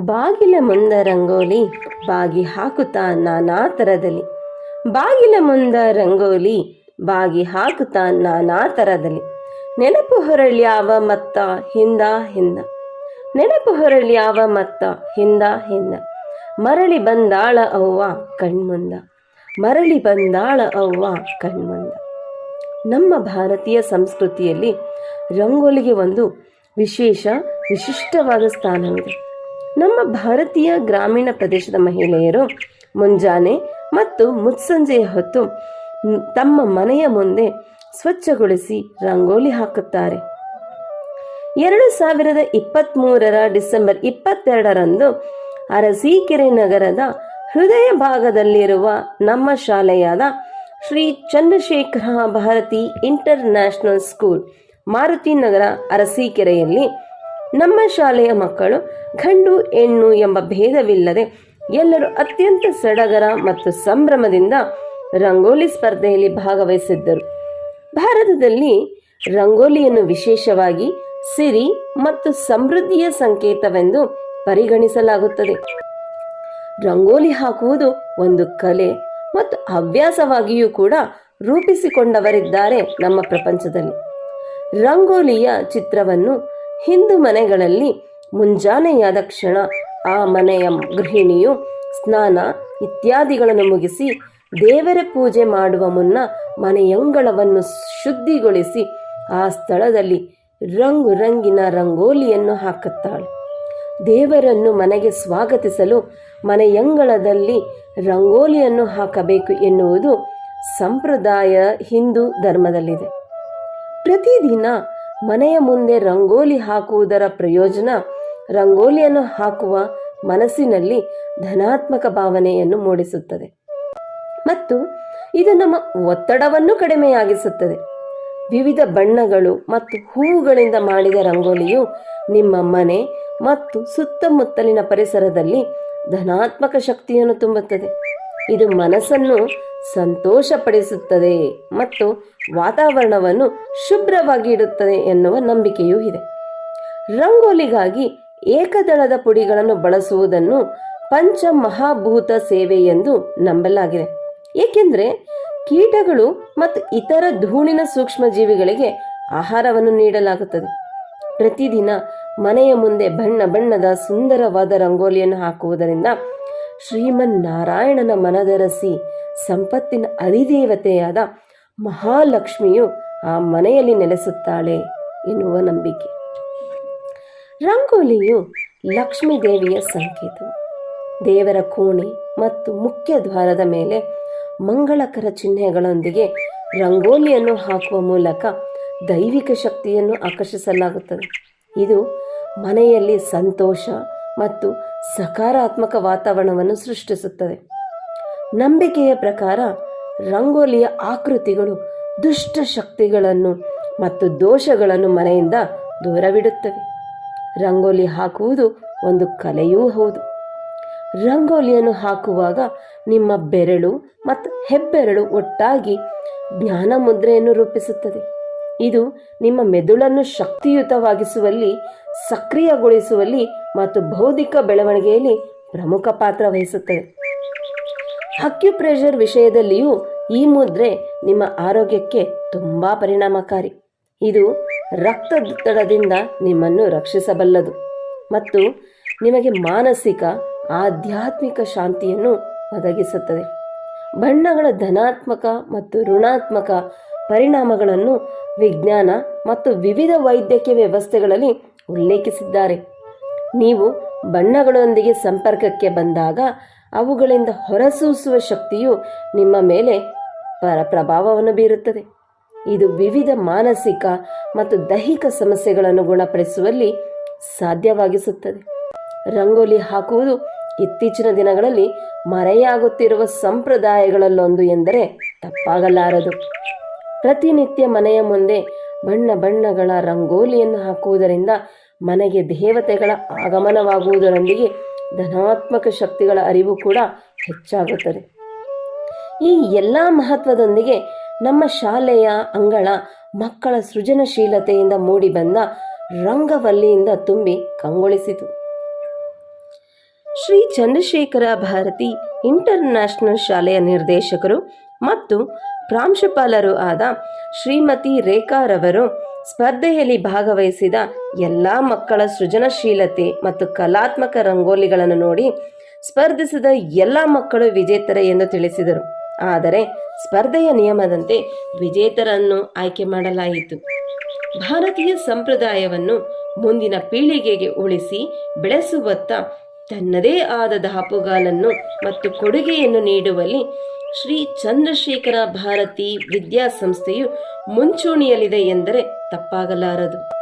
ಬಾಗಿಲ ಮುಂದ ರಂಗೋಲಿ ಬಾಗಿ ಹಾಕುತ್ತಾ ನಾನಾ ಥರದಲ್ಲಿ ಬಾಗಿಲ ಮುಂದ ರಂಗೋಲಿ ಬಾಗಿ ಹಾಕುತ್ತಾ ನಾನಾ ಥರದಲ್ಲಿ ನೆನಪು ಹೊರಳ್ಯಾವ ಮತ್ತ ಹಿಂದ ಹಿಂದ. ನೆನಪು ಹೊರಳ್ಯಾವ ಮತ್ತ ಹಿಂದ ಹಿಂದ. ಮರಳಿ ಬಂದಾಳ ಅವ್ವ ಕಣ್ಮುಂದ. ಮರಳಿ ಬಂದಾಳ ಅವ್ವ ಕಣ್ಮುಂದ. ನಮ್ಮ ಭಾರತೀಯ ಸಂಸ್ಕೃತಿಯಲ್ಲಿ ರಂಗೋಲಿಗೆ ಒಂದು ವಿಶೇಷ, ವಿಶಿಷ್ಟವಾದ ಸ್ಥಾನವಿದೆ. ನಮ್ಮ ಭಾರತೀಯ ಗ್ರಾಮೀಣ ಪ್ರದೇಶದ ಮಹಿಳೆಯರು ಮುಂಜಾನೆ ಮತ್ತು ಮುತ್ಸಂಜೆಯ ಹೊತ್ತು ತಮ್ಮ ಮನೆಯ ಮುಂದೆ ಸ್ವಚ್ಛಗೊಳಿಸಿ ರಂಗೋಲಿ ಹಾಕುತ್ತಾರೆ. ಎರಡು ಸಾವಿರದ ಇಪ್ಪತ್ತ್ಮೂರರ ಡಿಸೆಂಬರ್ ಇಪ್ಪತ್ತೆರಡರಂದು ಅರಸೀಕೆರೆ ನಗರದ ಹೃದಯ ಭಾಗದಲ್ಲಿರುವ ನಮ್ಮ ಶಾಲೆಯಾದ Shri Chandrashekhara Bharati international school Maruti Nagar ಅರಸೀಕೆರೆಯಲ್ಲಿ ನಮ್ಮ ಶಾಲೆಯ ಮಕ್ಕಳು ಗಂಡು ಹೆಣ್ಣು ಎಂಬ ಭೇದವಿಲ್ಲದೆ ಎಲ್ಲರೂ ಅತ್ಯಂತ ಸಡಗರ ಮತ್ತು ಸಂಭ್ರಮದಿಂದ ರಂಗೋಲಿ ಸ್ಪರ್ಧೆಯಲ್ಲಿ ಭಾಗವಹಿಸಿದ್ದರು. ಭಾರತದಲ್ಲಿ ರಂಗೋಲಿಯನ್ನು ವಿಶೇಷವಾಗಿ ಸಿರಿ ಮತ್ತು ಸಮೃದ್ಧಿಯ ಸಂಕೇತವೆಂದು ಪರಿಗಣಿಸಲಾಗುತ್ತದೆ. ರಂಗೋಲಿ ಹಾಕುವುದು ಒಂದು ಕಲೆ ಮತ್ತು ಹವ್ಯಾಸವಾಗಿಯೂ ಕೂಡ ರೂಪಿಸಿಕೊಂಡವರಿದ್ದಾರೆ ನಮ್ಮ ಪ್ರಪಂಚದಲ್ಲಿ. ರಂಗೋಲಿಯ ಚಿತ್ರವನ್ನು ಹಿಂದೂ ಮನೆಗಳಲ್ಲಿ ಮುಂಜಾನೆಯಾದ ಕ್ಷಣ ಆ ಮನೆಯ ಗೃಹಿಣಿಯು ಸ್ನಾನ ಇತ್ಯಾದಿಗಳನ್ನು ಮುಗಿಸಿ ದೇವರ ಪೂಜೆ ಮಾಡುವ ಮುನ್ನ ಮನೆಯಂಗಳವನ್ನು ಶುದ್ಧಿಗೊಳಿಸಿ ಆ ಸ್ಥಳದಲ್ಲಿ ರಂಗು ರಂಗಿನ ರಂಗೋಲಿಯನ್ನು ಹಾಕುತ್ತಾಳೆ. ದೇವರನ್ನು ಮನೆಗೆ ಸ್ವಾಗತಿಸಲು ಮನೆಯಂಗಳದಲ್ಲಿ ರಂಗೋಲಿಯನ್ನು ಹಾಕಬೇಕು ಎನ್ನುವುದು ಸಂಪ್ರದಾಯ ಹಿಂದೂ ಧರ್ಮದಲ್ಲಿದೆ. ಪ್ರತಿದಿನ ಮನೆಯ ಮುಂದೆ ರಂಗೋಲಿ ಹಾಕುವುದರ ಪ್ರಯೋಜನ ರಂಗೋಲಿಯನ್ನು ಹಾಕುವ ಮನಸ್ಸಿನಲ್ಲಿ ಧನಾತ್ಮಕ ಭಾವನೆಯನ್ನು ಮೂಡಿಸುತ್ತದೆ. ಮತ್ತು ಇದು ನಮ್ಮ ಒತ್ತಡವನ್ನು ಕಡಿಮೆಯಾಗಿಸುತ್ತದೆ. ವಿವಿಧ ಬಣ್ಣಗಳು ಮತ್ತು ಹೂವುಗಳಿಂದ ಮಾಡಿದ ರಂಗೋಲಿಯು ನಿಮ್ಮ ಮನೆ ಮತ್ತು ಸುತ್ತಮುತ್ತಲಿನ ಪರಿಸರದಲ್ಲಿ ಧನಾತ್ಮಕ ಶಕ್ತಿಯನ್ನು ತುಂಬುತ್ತದೆ. ಇದು ಮನಸ್ಸನ್ನು ಸಂತೋಷಪಡಿಸುತ್ತದೆ ಮತ್ತು ವಾತಾವರಣವನ್ನು ಶುಭ್ರವಾಗಿ ಇಡುತ್ತದೆ ಎನ್ನುವ ನಂಬಿಕೆಯೂ ಇದೆ. ರಂಗೋಲಿಗಾಗಿ ಏಕದಳದ ಪುಡಿಗಳನ್ನು ಬಳಸುವುದನ್ನು ಪಂಚ ಮಹಾಭೂತ ಸೇವೆ ಎಂದು ನಂಬಲಾಗಿದೆ. ಏಕೆಂದರೆ ಕೀಟಗಳು ಮತ್ತು ಇತರ ಧೂಳಿನ ಸೂಕ್ಷ್ಮಜೀವಿಗಳಿಗೆ ಆಹಾರವನ್ನು ನೀಡಲಾಗುತ್ತದೆ. ಪ್ರತಿದಿನ ಮನೆಯ ಮುಂದೆ ಬಣ್ಣ ಬಣ್ಣದ ಸುಂದರವಾದ ರಂಗೋಲಿಯನ್ನು ಹಾಕುವುದರಿಂದ ಶ್ರೀಮನ್ ನಾರಾಯಣನ ಮನದರಸಿ ಸಂಪತ್ತಿನ ಅಧಿದೇವತೆಯಾದ ಮಹಾಲಕ್ಷ್ಮಿಯು ಆ ಮನೆಯಲ್ಲಿ ನೆಲೆಸುತ್ತಾಳೆ ಎನ್ನುವ ನಂಬಿಕೆ. ರಂಗೋಲಿಯು ಲಕ್ಷ್ಮೀ ದೇವಿಯ ಸಂಕೇತ. ದೇವರ ಕೋಣೆ ಮತ್ತು ಮುಖ್ಯ ದ್ವಾರದ ಮೇಲೆ ಮಂಗಳಕರ ಚಿಹ್ನೆಗಳೊಂದಿಗೆ ರಂಗೋಲಿಯನ್ನು ಹಾಕುವ ಮೂಲಕ ದೈವಿಕ ಶಕ್ತಿಯನ್ನು ಆಕರ್ಷಿಸಲಾಗುತ್ತದೆ. ಇದು ಮನೆಯಲ್ಲಿ ಸಂತೋಷ ಮತ್ತು ಸಕಾರಾತ್ಮಕ ವಾತಾವರಣವನ್ನು ಸೃಷ್ಟಿಸುತ್ತದೆ. ನಂಬಿಕೆಯ ಪ್ರಕಾರ ರಂಗೋಲಿಯ ಆಕೃತಿಗಳು ದುಷ್ಟ ಶಕ್ತಿಗಳನ್ನು ಮತ್ತು ದೋಷಗಳನ್ನು ಮನೆಯಿಂದ ದೂರವಿಡುತ್ತವೆ. ರಂಗೋಲಿ ಹಾಕುವುದು ಒಂದು ಕಲೆಯೂ ಹೌದು. ರಂಗೋಲಿಯನ್ನು ಹಾಕುವಾಗ ನಿಮ್ಮ ಬೆರಳು ಮತ್ತು ಹೆಬ್ಬೆರಳು ಒಟ್ಟಾಗಿ ಜ್ಞಾನ ಮುದ್ರೆಯನ್ನು ರೂಪಿಸುತ್ತದೆ. ಇದು ನಿಮ್ಮ ಮೆದುಳನ್ನು ಶಕ್ತಿಯುತವಾಗಿಸುವಲ್ಲಿ, ಸಕ್ರಿಯಗೊಳಿಸುವಲ್ಲಿ ಮತ್ತು ಬೌದ್ಧಿಕ ಬೆಳವಣಿಗೆಯಲ್ಲಿ ಪ್ರಮುಖ ಪಾತ್ರ ವಹಿಸುತ್ತದೆ. ಅಕ್ಯುಪ್ರೆಷರ್ ವಿಷಯದಲ್ಲಿಯೂ ಈ ಮುದ್ರೆ ನಿಮ್ಮ ಆರೋಗ್ಯಕ್ಕೆ ತುಂಬ ಪರಿಣಾಮಕಾರಿ. ಇದು ರಕ್ತದೊತ್ತಡದಿಂದ ನಿಮ್ಮನ್ನು ರಕ್ಷಿಸಬಲ್ಲದು ಮತ್ತು ನಿಮಗೆ ಮಾನಸಿಕ, ಆಧ್ಯಾತ್ಮಿಕ ಶಾಂತಿಯನ್ನು ಒದಗಿಸುತ್ತದೆ. ಬಣ್ಣಗಳ ಧನಾತ್ಮಕ ಮತ್ತು ಋಣಾತ್ಮಕ ಪರಿಣಾಮಗಳನ್ನು ವಿಜ್ಞಾನ ಮತ್ತು ವಿವಿಧ ವೈದ್ಯಕೀಯ ವ್ಯವಸ್ಥೆಗಳಲ್ಲಿ ಉಲ್ಲೇಖಿಸಿದ್ದಾರೆ. ನೀವು ಬಣ್ಣಗಳೊಂದಿಗೆ ಸಂಪರ್ಕಕ್ಕೆ ಬಂದಾಗ ಅವುಗಳಿಂದ ಹೊರಸೂಸುವ ಶಕ್ತಿಯು ನಿಮ್ಮ ಮೇಲೆ ಪರ ಪ್ರಭಾವವನ್ನು ಬೀರುತ್ತದೆ. ಇದು ವಿವಿಧ ಮಾನಸಿಕ ಮತ್ತು ದೈಹಿಕ ಸಮಸ್ಯೆಗಳನ್ನು ಗುಣಪಡಿಸುವಲ್ಲಿ ಸಾಧ್ಯವಾಗಿಸುತ್ತದೆ. ರಂಗೋಲಿ ಹಾಕುವುದು ಇತ್ತೀಚಿನ ದಿನಗಳಲ್ಲಿ ಮರೆಯಾಗುತ್ತಿರುವ ಸಂಪ್ರದಾಯಗಳಲ್ಲೊಂದು ಎಂದರೆ ತಪ್ಪಾಗಲಾರದು. ಪ್ರತಿನಿತ್ಯ ಮನೆಯ ಮುಂದೆ ಬಣ್ಣ ಬಣ್ಣಗಳ ರಂಗೋಲಿಯನ್ನು ಹಾಕುವುದರಿಂದ ಮನೆಗೆ ದೇವತೆಗಳ ಆಗಮನವಾಗುವುದರೊಂದಿಗೆ ಧನಾತ್ಮಕ ಶಕ್ತಿಗಳ ಅರಿವು ಕೂಡ ಹೆಚ್ಚಾಗುತ್ತದೆ. ಈ ಎಲ್ಲ ಮಹತ್ವದೊಂದಿಗೆ ನಮ್ಮ ಶಾಲೆಯ ಅಂಗಳ ಮಕ್ಕಳ ಸೃಜನಶೀಲತೆಯಿಂದ ಮೂಡಿಬಂದ ರಂಗವಲ್ಲಿಯಿಂದ ತುಂಬಿ ಕಂಗೊಳಿಸಿತು. ಶ್ರೀ ಚಂದ್ರಶೇಖರ ಭಾರತಿ ಇಂಟರ್ನ್ಯಾಷನಲ್ ಶಾಲೆಯ ನಿರ್ದೇಶಕರು ಮತ್ತು ಪ್ರಾಂಶುಪಾಲರು ಆದ ಶ್ರೀಮತಿ ರೇಖಾರವರು ಸ್ಪರ್ಧೆಯಲ್ಲಿ ಭಾಗವಹಿಸಿದ ಎಲ್ಲ ಮಕ್ಕಳ ಸೃಜನಶೀಲತೆ ಮತ್ತು ಕಲಾತ್ಮಕ ರಂಗೋಲಿಗಳನ್ನು ನೋಡಿ ಸ್ಪರ್ಧಿಸಿದ ಎಲ್ಲ ಮಕ್ಕಳು ವಿಜೇತರ ಎಂದು ತಿಳಿಸಿದರು. ಆದರೆ ಸ್ಪರ್ಧೆಯ ನಿಯಮದಂತೆ ವಿಜೇತರನ್ನು ಆಯ್ಕೆ ಮಾಡಲಾಯಿತು. ಭಾರತೀಯ ಸಂಪ್ರದಾಯವನ್ನು ಮುಂದಿನ ಪೀಳಿಗೆಗೆ ಉಳಿಸಿ ಬೆಳೆಸುವತ್ತ ತನ್ನದೇ ಆದ ದಾಪುಗಾಲನ್ನು ಮತ್ತು ಕೊಡುಗೆಯನ್ನು ನೀಡುವಲ್ಲಿ ಶ್ರೀ ಚಂದ್ರಶೇಖರ ಭಾರತಿ ವಿದ್ಯಾಸಂಸ್ಥೆಯು ಮುಂಚೂಣಿಯಲ್ಲಿದೆ ಎಂದರೆ ತಪ್ಪಾಗಲಾರದು.